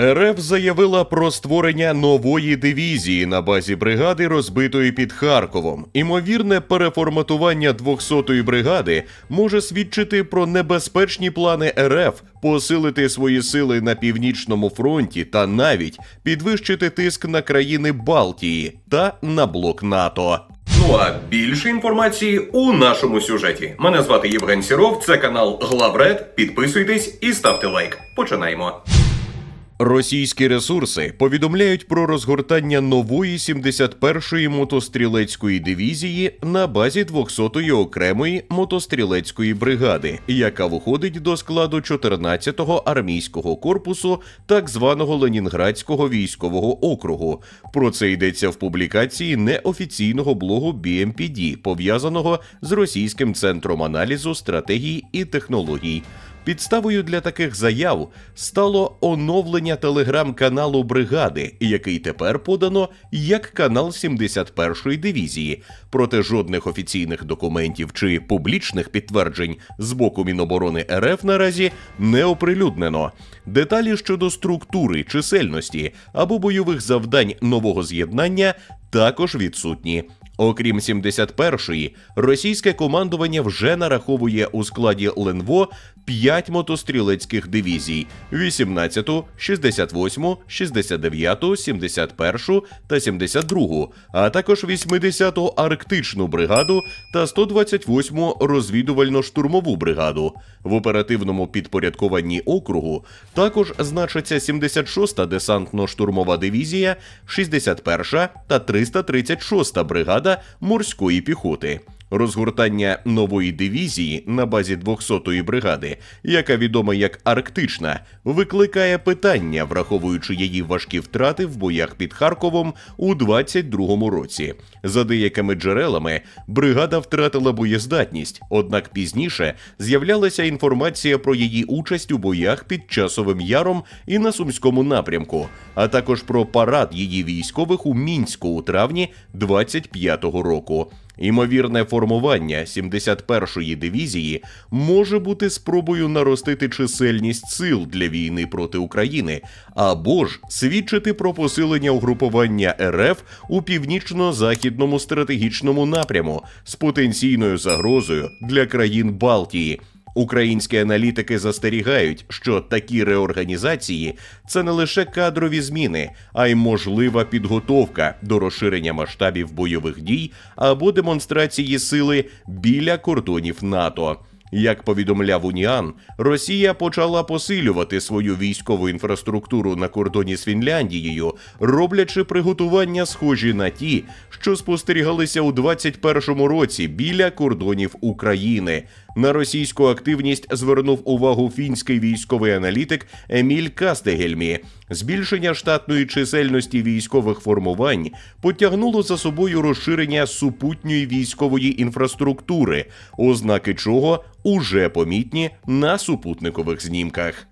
РФ заявила про створення нової дивізії на базі бригади, розбитої під Харковом. Імовірне переформатування 200-ї бригади може свідчити про небезпечні плани РФ посилити свої сили на північному фронті та навіть підвищити тиск на країни Балтії та на блок НАТО. Ну а більше інформації у нашому сюжеті. Мене звати Євген Сіров, це канал Главред. Підписуйтесь і ставте лайк. Починаємо. Російські ресурси повідомляють про розгортання нової 71-ї мотострілецької дивізії на базі 200-ї окремої мотострілецької бригади, яка входить до складу 14-го армійського корпусу так званого Ленінградського військового округу. Про це йдеться в публікації неофіційного блогу BMPD, пов'язаного з російським центром аналізу стратегій і технологій. Підставою для таких заяв стало оновлення телеграм-каналу бригади, який тепер подано як канал 71-ї дивізії. Проте жодних офіційних документів чи публічних підтверджень з боку Міноборони РФ наразі не оприлюднено. Деталі щодо структури, чисельності або бойових завдань нового з'єднання також відсутні. Окрім 71-ї, російське командування вже нараховує у складі ЛНВО 5 мотострілецьких дивізій: 18-ту, 68-му, 69-ту, 71-шу та 72-гу, а також 80-ту арктичну бригаду та 128-му розвідувально-штурмову бригаду. В оперативному підпорядкуванні округу також значаться 76-та десантно-штурмова дивізія, 61-ша та 336-та бригада морської піхоти. Розгортання нової дивізії на базі 200-ї бригади, яка відома як Арктична, викликає питання, враховуючи її важкі втрати в боях під Харковом у 22-му році. За деякими джерелами, бригада втратила боєздатність, однак пізніше з'являлася інформація про її участь у боях під часовим яром і на сумському напрямку, а також про парад її військових у мінську у травні 25-го року. Імовірне формування 71-ї дивізії може бути спробою наростити чисельність сил для війни проти України, або ж свідчити про посилення угрупування РФ у північно-західному стратегічному напряму з потенційною загрозою для країн Балтії. Українські аналітики застерігають, що такі реорганізації це не лише кадрові зміни, а й можлива підготовка до розширення масштабів бойових дій або демонстрації сили біля кордонів НАТО. Як повідомляв Уніан, Росія почала посилювати свою військову інфраструктуру на кордоні з Фінляндією, роблячи приготування схожі на ті, що спостерігалися у 21-му році біля кордонів України. На російську активність звернув увагу фінський військовий аналітик Еміль Кастегельмі. Збільшення штатної чисельності військових формувань потягнуло за собою розширення супутньої військової інфраструктури, ознаки чого уже помітні на супутникових знімках.